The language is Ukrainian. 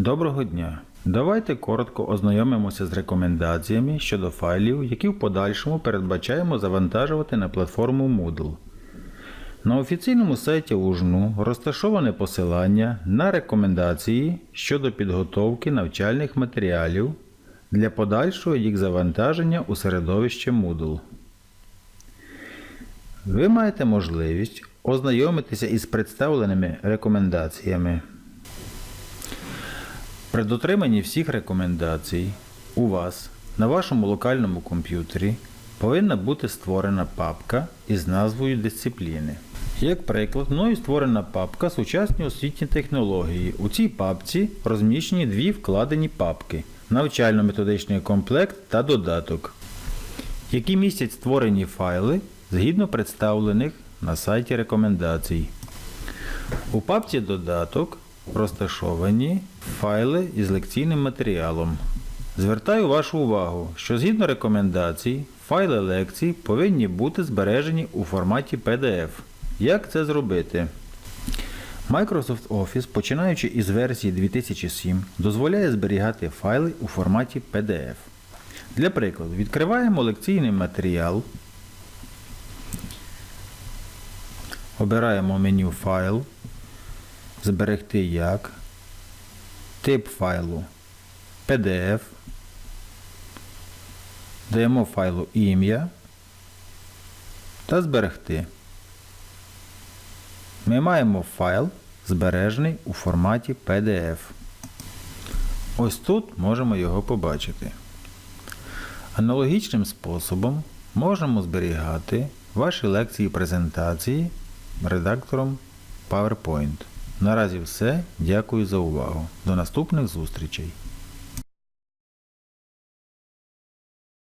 Доброго дня! Давайте коротко ознайомимося з рекомендаціями щодо файлів, які в подальшому передбачаємо завантажувати на платформу Moodle. На офіційному сайті УЖНУ розташоване посилання на рекомендації щодо підготовки навчальних матеріалів для подальшого їх завантаження у середовище Moodle. Ви маєте можливість ознайомитися із представленими рекомендаціями. При дотриманні всіх рекомендацій у вас на вашому локальному комп'ютері повинна бути створена папка із назвою дисципліни. Як приклад, мною створена папка Сучасні освітні технології. У цій папці розміщені дві вкладені папки навчально-методичний комплект та додаток, які містять створені файли згідно представлених на сайті рекомендацій. У папці додаток розташовані файли із лекційним матеріалом. Звертаю вашу увагу, що згідно рекомендацій, файли лекцій повинні бути збережені у форматі PDF. Як це зробити? Microsoft Office, починаючи із версії 2007, дозволяє зберігати файли у форматі PDF. Для прикладу, відкриваємо лекційний матеріал, обираємо меню Файл, Зберегти як, тип файлу PDF, даємо файлу ім'я та зберегти. Ми маємо файл збережений у форматі PDF. Ось тут можемо його побачити. Аналогічним способом можемо зберігати ваші лекції і презентації редактором PowerPoint. Наразі все. Дякую за увагу. До наступних зустрічей!